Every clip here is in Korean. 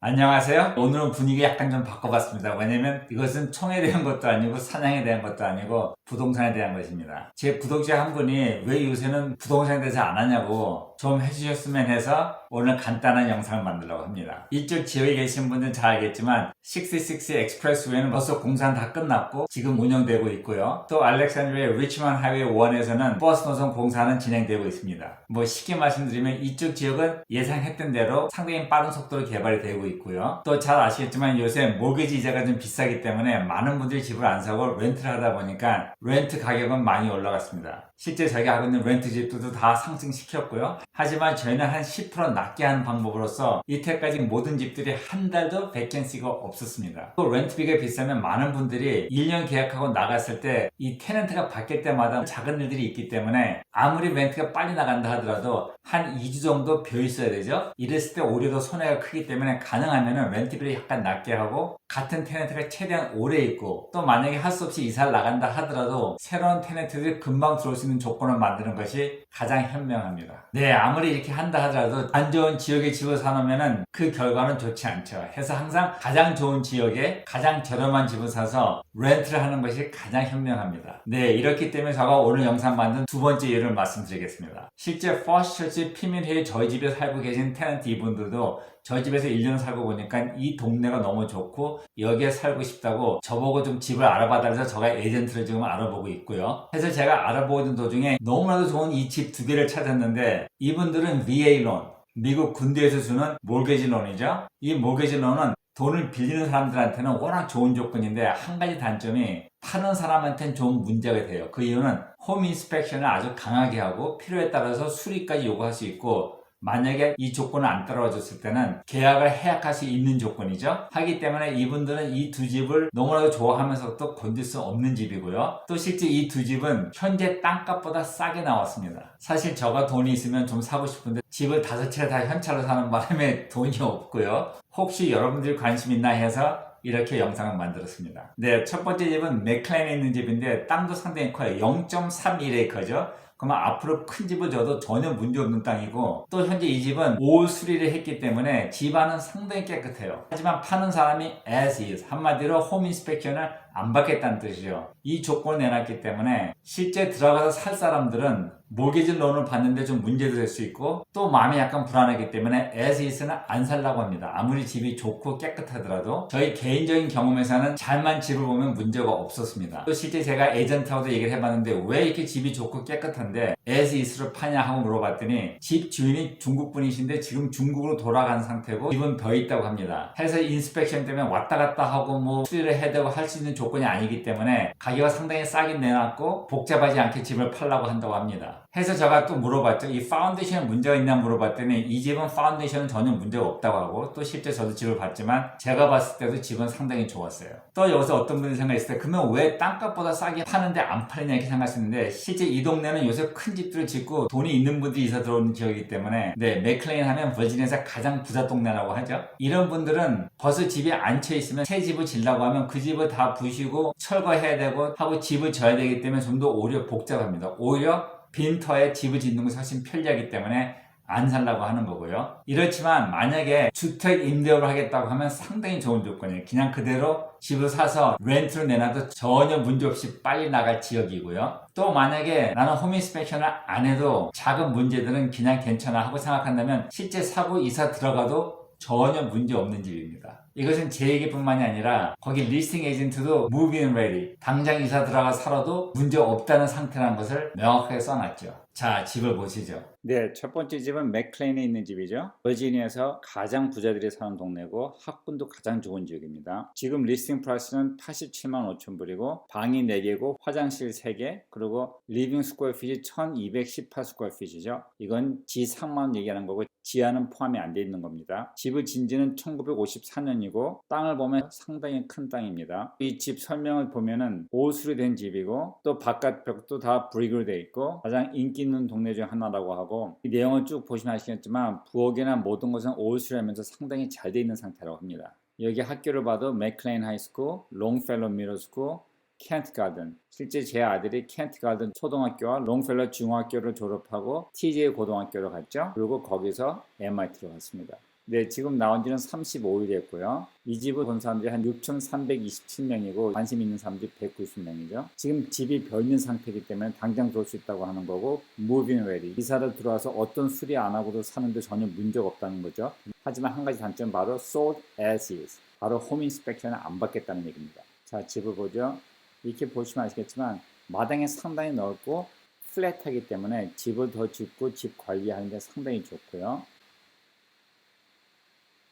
안녕하세요. 오늘은 분위기 약간 좀 바꿔봤습니다. 왜냐면 이것은 총에 대한 것도 아니고 사냥에 대한 것도 아니고 부동산에 대한 것입니다. 제 구독자 한 분이 왜 요새는 부동산에 대해서 안 하냐고 좀 해주셨으면 해서 오늘 간단한 영상을 만들려고 합니다. 이쪽 지역에 계신 분들은 잘 알겠지만 66 엑스프레스웨이는 벌써 공사는 다 끝났고 지금 운영되고 있고요. 또 알렉산드리아 리치먼 하이웨이 1에서는 버스 노선 공사는 진행되고 있습니다. 뭐 쉽게 말씀드리면 이쪽 지역은 예상했던 대로 상당히 빠른 속도로 개발이 되고 있고요. 또 잘 아시겠지만 요새 모기지 이자가 좀 비싸기 때문에 많은 분들이 집을 안 사고 렌트를 하다 보니까 렌트 가격은 많이 올라갔습니다. 실제 저희가 하고 있는 렌트 집들도 다 상승시켰고요. 하지만 저희는 한 10% 낮게 하는 방법으로서 이때까지 모든 집들이 한 달도 베켄시가 없었습니다. 또 렌트비가 비싸면 많은 분들이 1년 계약하고 나갔을 때 이 테넌트가 바뀔 때마다 작은 일들이 있기 때문에 아무리 렌트가 빨리 나간다 하더라도 한 2주 정도 벼 있어야 되죠. 이랬을 때 오히려 더 손해가 크기 때문에 가능하면 렌트비를 약간 낮게 하고 같은 테넌트가 최대한 오래 있고 또 만약에 할 수 없이 이사를 나간다 하더라도 새로운 테넌트들이 금방 들어올 수 있는 조건을 만드는 것이 가장 현명합니다. 네, 아무리 이렇게 한다 하더라도 안 좋은 지역에 집을 사놓으면 그 결과는 좋지 않죠. 해서 항상 가장 좋은 지역에 가장 저렴한 집을 사서 렌트를 하는 것이 가장 현명합니다. 네, 이렇기 때문에 제가 오늘 영상 만든 두 번째 예를 말씀드리겠습니다. 실제 퍼스처치 피민회의 저희 집에 살고 계신 테넌트 이분들도 저희 집에서 1년 살고 보니까 이 동네가 너무 좋고 여기에 살고 싶다고 저보고 좀 집을 알아봐 달라서 제가 에이전트를 지금 알아보고 있고요. 그래서 제가 알아보고 있는 도중에 너무나도 좋은 이 집 두 개를 찾았는데 이분들은 VA 론, 미국 군대에서 주는 몰게지 론이죠. 이 몰게지 론은 돈을 빌리는 사람들한테는 워낙 좋은 조건인데 한 가지 단점이 파는 사람한테는 좀 문제가 돼요. 그 이유는 홈 인스펙션을 아주 강하게 하고 필요에 따라서 수리까지 요구할 수 있고 만약에 이 조건을 안 따라와줬을 때는 계약을 해약할 수 있는 조건이죠. 하기 때문에 이분들은 이 두 집을 너무나도 좋아하면서도 건질 수 없는 집이고요. 또 실제 이 두 집은 현재 땅값보다 싸게 나왔습니다. 사실 저가 돈이 있으면 좀 사고 싶은데 집을 다섯 채 다 현찰로 사는 바람에 돈이 없고요. 혹시 여러분들이 관심 있나 해서 이렇게 영상을 만들었습니다. 네, 첫 번째 집은 맥클랜에 있는 집인데 땅도 상당히 커요. 0.31에이커죠. 그러면 앞으로 큰 집을 줘도 전혀 문제 없는 땅이고 또 현재 이 집은 올 수리를 했기 때문에 집안은 상당히 깨끗해요. 하지만 파는 사람이 as is 한마디로 홈 인스펙션을 안 받겠다는 뜻이죠. 이 조건을 내놨기 때문에 실제 들어가서 살 사람들은 모기지 론을 받는데 좀 문제도 될 수 있고 또 마음이 약간 불안하기 때문에 as is는 안 살라고 합니다. 아무리 집이 좋고 깨끗하더라도 저희 개인적인 경험에서는 잘만 집을 보면 문제가 없었습니다. 또 실제 제가 에이전트하고도 얘기를 해봤는데 왜 이렇게 집이 좋고 깨끗한 데 as is로 파냐 하고 물어봤더니 집 주인이 중국 분이신데 지금 중국으로 돌아간 상태고 집은 더 있다고 합니다. 해서 인스펙션 때문에 왔다 갔다 하고 뭐 수리를 해야 되고 할 수 있는 조건이 아니기 때문에 가격을 상당히 싸게 내놨고 복잡하지 않게 집을 팔라고 한다고 합니다. 해서 제가 또 물어봤죠. 이 파운데이션에 문제가 있냐 물어봤더니 이 집은 파운데이션은 전혀 문제가 없다고 하고 또 실제 저도 집을 봤지만 제가 봤을 때도 집은 상당히 좋았어요. 또 여기서 어떤 분이 생각했을 때 그러면 왜 땅값보다 싸게 파는데 안 팔리냐 이렇게 생각하시는데 실제 이 동네는 요새 큰 집들을 짓고 돈이 있는 분들이 이사 들어오는 지역이기 때문에 네 맥클레인 하면 버지니아에서 가장 부자 동네라고 하죠. 이런 분들은 벌써 집에 앉혀 있으면 새 집을 질라고 하면 그 집을 다 부시고 철거해야 되고 하고 집을 져야 되기 때문에 좀 더 오히려 복잡합니다. 오히려 빈터에 집을 짓는 것이 훨씬 편리하기 때문에 안 살라고 하는 거고요. 이렇지만 만약에 주택 임대업을 하겠다고 하면 상당히 좋은 조건이에요. 그냥 그대로 집을 사서 렌트로 내놔도 전혀 문제없이 빨리 나갈 지역이고요. 또 만약에 나는 홈인스펙션을 안 해도 작은 문제들은 그냥 괜찮아 하고 생각한다면 실제 사고 이사 들어가도 전혀 문제 없는 집입니다. 이것은 제 얘기뿐만이 아니라 거기 리스팅 에이전트도 in ready 당장 이사 들어가 살아도 문제 없다는 상태라는 것을 명확하게 써놨죠. 자 집을 보시죠. 네, 첫 번째 집은 맥클레인에 있는 집이죠. 버지니아에서 가장 부자들이 사는 동네고 학군도 가장 좋은 지역입니다. 지금 리스팅 프라이스는 87만 5천 불이고 방이 4개고 화장실 3개 그리고 리빙 스퀘어 피지 1218 스퀘어 피지죠. 이건 지상만 얘기하는 거고 지하는 포함이 안 돼 있는 겁니다. 집을 진 지는 1954년 이고 땅을 보면 상당히 큰 땅입니다. 이 집 설명을 보면은 오수리 된 집이고 또 바깥 벽도 다 브릭으로 돼 있고 가장 인기 있는 동네 중 하나라고 하고 이 내용을 쭉 보시면 아시겠지만 부엌이나 모든 것은 오수리하면서 상당히 잘 돼 있는 상태라고 합니다. 여기 학교를 봐도 맥클레인 하이스쿨, 롱펠로 미러스쿨, 켄트 가든. 실제 제 아들이 켄트 가든 초등학교와 롱펠로 중학교를 졸업하고 TJ 고등학교를 갔죠. 그리고 거기서 MIT로 갔습니다. 네, 지금 나온 지는 35일 됐고요. 이 집을 본 사람들이 한 6,327명이고 관심 있는 사람들이 190명이죠. 지금 집이 별린 상태이기 때문에 당장 들어올 수 있다고 하는 거고 moving ready. 이사를 들어와서 어떤 수리 안 하고도 사는데 전혀 문제가 없다는 거죠. 하지만 한 가지 단점 바로 sold as is. 바로 홈 인스펙션을 안 받겠다는 얘기입니다. 자, 집을 보죠. 이렇게 보시면 아시겠지만 마당이 상당히 넓고 플랫하기 때문에 집을 더 짓고 집 관리하는데 상당히 좋고요.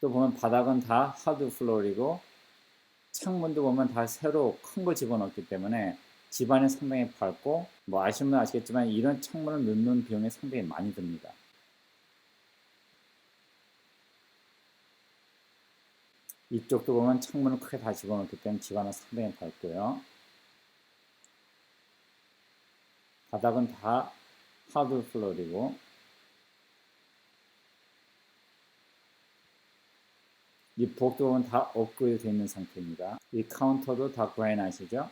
또 보면 바닥은 다 하드 플로어이고 창문도 보면 다 새로 큰 거 집어넣기 때문에 집안이 상당히 밝고 뭐 아시는 분 아시겠지만 이런 창문을 넣는 비용이 상당히 많이 듭니다. 이쪽도 보면 창문을 크게 다 집어넣기 때문에 집안은 상당히 밝고요. 바닥은 다 하드 플로어이고 이 보면 다 업그레이드 되어 있는 상태입니다. 이 카운터도 다 아시죠?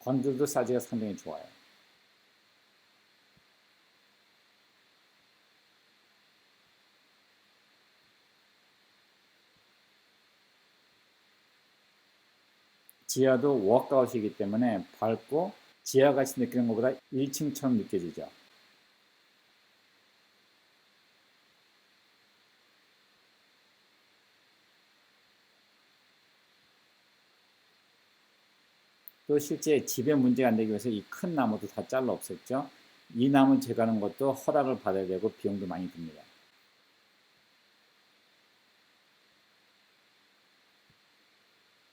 건들도 사이즈가 상당히 좋아요. 지하도 워크아웃이기 때문에 밝고 지하같이 느끼는 것보다 1층처럼 느껴지죠. 또 실제 집에 문제가 안 되기 위해서 이 큰 나무도 다 잘라 없앴죠. 이 나무 제거하는 것도 허락을 받아야 되고 비용도 많이 듭니다.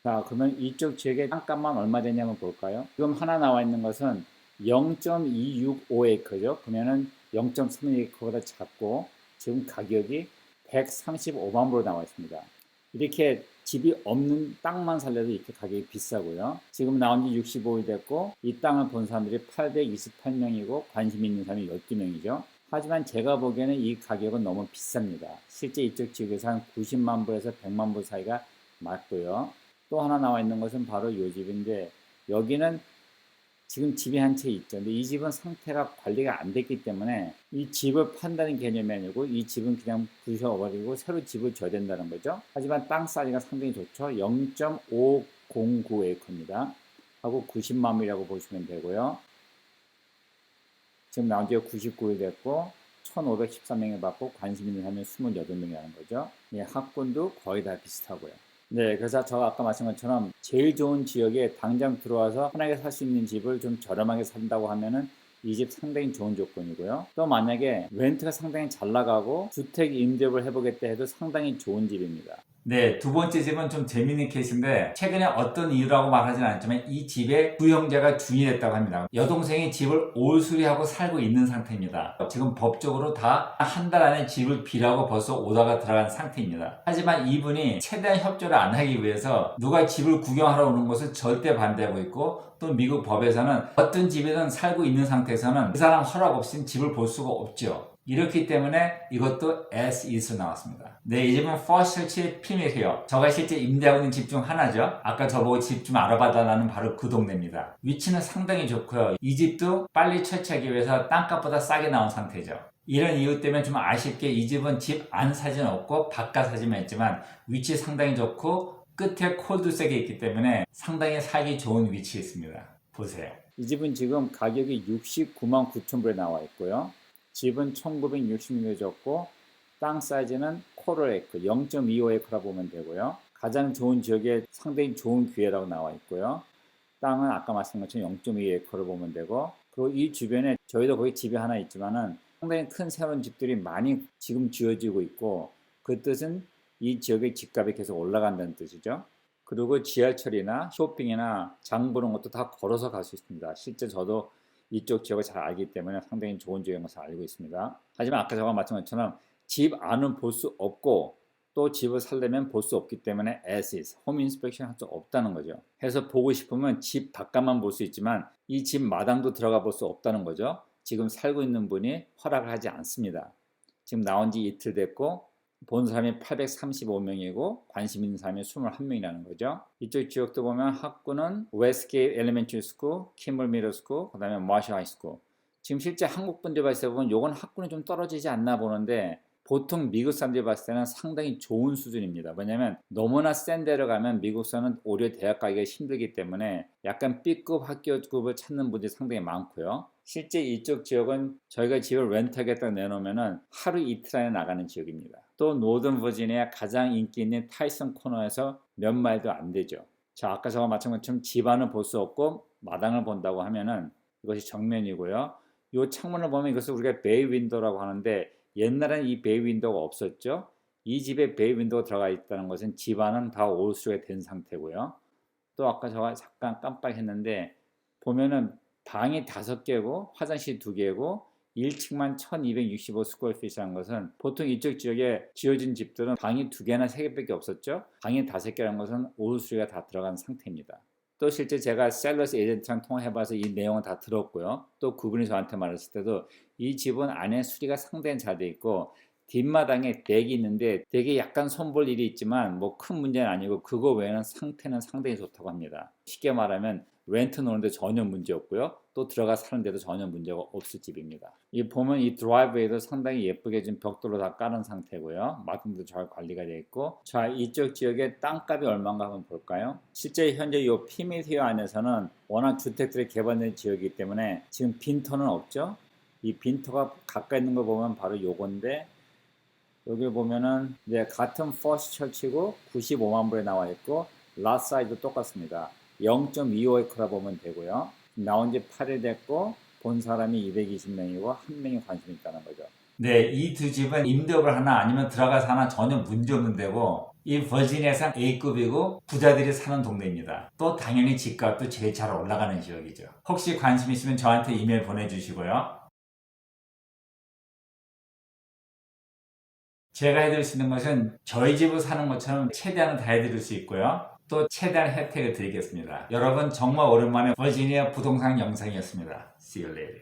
자, 그러면 이쪽 지역의 땅값만 얼마 되냐면 볼까요? 지금 하나 나와 있는 것은 0.265에이커죠. 그러면은 0.3에이커보다 작고 지금 가격이 135만 불로 나와 있습니다. 이렇게 집이 없는 땅만 살려도 이렇게 가격이 비싸고요. 지금 나온 지 65일 됐고 이 땅을 본 사람들이 828명이고 관심 있는 사람이 12명이죠. 하지만 제가 보기에는 이 가격은 너무 비쌉니다. 실제 이쪽 지역에서 한 90만 불에서 100만 불 사이가 맞고요. 또 하나 나와 있는 것은 바로 이 집인데 여기는 지금 집이 한 채 있죠. 근데 이 집은 상태가 관리가 안 됐기 때문에 이 집을 판다는 개념이 아니고 이 집은 그냥 부셔버리고 새로 집을 줘야 된다는 거죠. 하지만 땅 사이즈가 상당히 좋죠. 0.509에이커입니다. 하고 90만이라고 보시면 되고요. 지금 나온 지가 99일 됐고 1513명을 받고 관심 있는 사람이 28명이라는 거죠. 예, 학군도 거의 다 비슷하고요. 네, 그래서 제가 아까 말씀한 것처럼 제일 좋은 지역에 당장 들어와서 편하게 살 수 있는 집을 좀 저렴하게 산다고 하면은 이 집 상당히 좋은 조건이고요. 또 만약에 렌트가 상당히 잘 나가고 주택 임대를 해보겠다 해도 상당히 좋은 집입니다. 네, 두 번째 집은 좀 재밌는 케이스인데 최근에 어떤 이유라고 말하지는 않지만 이 집에 두 형제가 주인이 됐다고 합니다. 여동생이 집을 올수리하고 살고 있는 상태입니다. 지금 법적으로 다 한 달 안에 집을 비라고 벌써 오다가 들어간 상태입니다. 하지만 이분이 최대한 협조를 안 하기 위해서 누가 집을 구경하러 오는 것을 절대 반대하고 있고 또 미국 법에서는 어떤 집에든 살고 있는 상태에서는 그 사람 허락 없이는 집을 볼 수가 없죠. 이렇기 때문에 이것도 as is로 나왔습니다. 네, 이 집은 first search 피밀이에요. 저가 실제 임대하고 있는 집 중 하나죠. 아까 저보고 집 좀 알아봐달라는 바로 그 동네입니다. 위치는 상당히 좋고요. 이 집도 빨리 처치하기 위해서 땅값보다 싸게 나온 상태죠. 이런 이유 때문에 좀 아쉽게 이 집은 집 안 사진 없고 바깥 사진만 있지만 위치 상당히 좋고 끝에 콜드색이 있기 때문에 상당히 살기 좋은 위치에 있습니다. 보세요. 이 집은 지금 가격이 69만 9천 불에 나와 있고요. 집은 1960년에 졌고 땅 사이즈는 코럴 에크 0.25에크라 보면 되고요. 가장 좋은 지역에 상당히 좋은 기회라고 나와 있고요. 땅은 아까 말씀한 것처럼 0.2에크를 보면 되고 그리고 이 주변에 저희도 거기 집이 하나 있지만은 상당히 큰 새로운 집들이 많이 지금 지어지고 있고 그 뜻은 이 지역의 집값이 계속 올라간다는 뜻이죠. 그리고 지하철이나 쇼핑이나 장 보는 것도 다 걸어서 갈 수 있습니다. 실제 저도 이쪽 지역을 잘 알기 때문에 상당히 좋은 지역인 것을 알고 있습니다. 하지만 아까 말씀한 것처럼 집 안은 볼 수 없고 또 집을 살려면 볼 수 없기 때문에 as is, 홈 인스펙션 할 수 없다는 거죠. 해서 보고 싶으면 집 바깥만 볼 수 있지만 이 집 마당도 들어가 볼 수 없다는 거죠. 지금 살고 있는 분이 허락을 하지 않습니다. 지금 나온 지 이틀 됐고 본 사람이 835명이고 관심 있는 사람이 21명이라는 거죠. 이쪽 지역도 보면 학구는 웨스게이트 엘리멘터리 스쿨, 킴벌 미러 스쿨, 그다음에 마셔 하이 스쿨. 지금 실제 한국 분들 봤을 때 보면 요건 학군이 좀 떨어지지 않나 보는데 보통 미국 사람들이 봤을 때는 상당히 좋은 수준입니다. 왜냐하면 너무나 센 데를 가면 미국서는 오히려 대학 가기가 힘들기 때문에 약간 B급 학교급을 찾는 분들이 상당히 많고요. 실제 이쪽 지역은 저희가 집을 렌트하겠다 내놓으면은 하루 이틀 안에 나가는 지역입니다. 또 노던 버지니아 가장 인기 있는 타이슨 코너에서 몇 마일도 안 되죠. 자 아까 저와 마찬가지로 좀 집안을 볼 수 없고 마당을 본다고 하면은 이것이 정면이고요. 이 창문을 보면 이것을 우리가 베이 윈도라고 하는데 옛날에는 이 베이 윈도가 없었죠. 이 집에 베이 윈도가 들어가 있다는 것은 집안은 다 올수가 된 상태고요. 또 아까 제가 잠깐 깜빡했는데 보면은 방이 다섯 개고 화장실 두 개고 1층만 1265 스퀘어핏이라는 것은 보통 이쪽 지역에 지어진 집들은 방이 두 개나 세 개밖에 없었죠. 방이 다섯 개라는 것은 올수가 다 들어간 상태입니다. 또 실제 제가 셀러스 에이전트랑 통화해봐서 이 내용은 다 들었고요. 또 그분이 저한테 말했을 때도 이 집은 안에 수리가 상당히 잘 돼 있고 뒷마당에 댁이 있는데 댁에 약간 손볼 일이 있지만 뭐 큰 문제는 아니고 그거 외에는 상태는 상당히 좋다고 합니다. 쉽게 말하면 렌트 노는데 전혀 문제 없고요. 또 들어가 사는데도 전혀 문제가 없을 집입니다. 이 보면 이 드라이브웨이도 상당히 예쁘게 지금 벽돌로 다 깔은 상태고요. 마등도 잘 관리가 되어 있고 자 이쪽 지역의 땅값이 얼마인가 한번 볼까요? 실제 현재 이 피미티어 안에서는 워낙 주택들이 개발된 지역이기 때문에 지금 빈터는 없죠. 이 빈터가 가까이 있는 거 보면 바로 요건데 여기 보면은 이제 같은 퍼스트 철치고 95만 불에 나와 있고 라 사이즈 똑같습니다. 0.25에크라 보면 되고요. 나온 지 8일 됐고 본 사람이 220명이고 한 명이 관심 있다는 거죠. 네, 이 두 집은 임대업을 하나 아니면 들어가서 하나 전혀 문제 없는 데고 이 버지니아산 A급이고 부자들이 사는 동네입니다. 또 당연히 집값도 제일 잘 올라가는 지역이죠. 혹시 관심 있으면 저한테 이메일 보내주시고요. 제가 해드릴 수 있는 것은 저희 집을 사는 것처럼 최대한 다 해드릴 수 있고요. 또 최대한 혜택을 드리겠습니다. 여러분 정말 오랜만에 버지니아 부동산 영상이었습니다. See you later.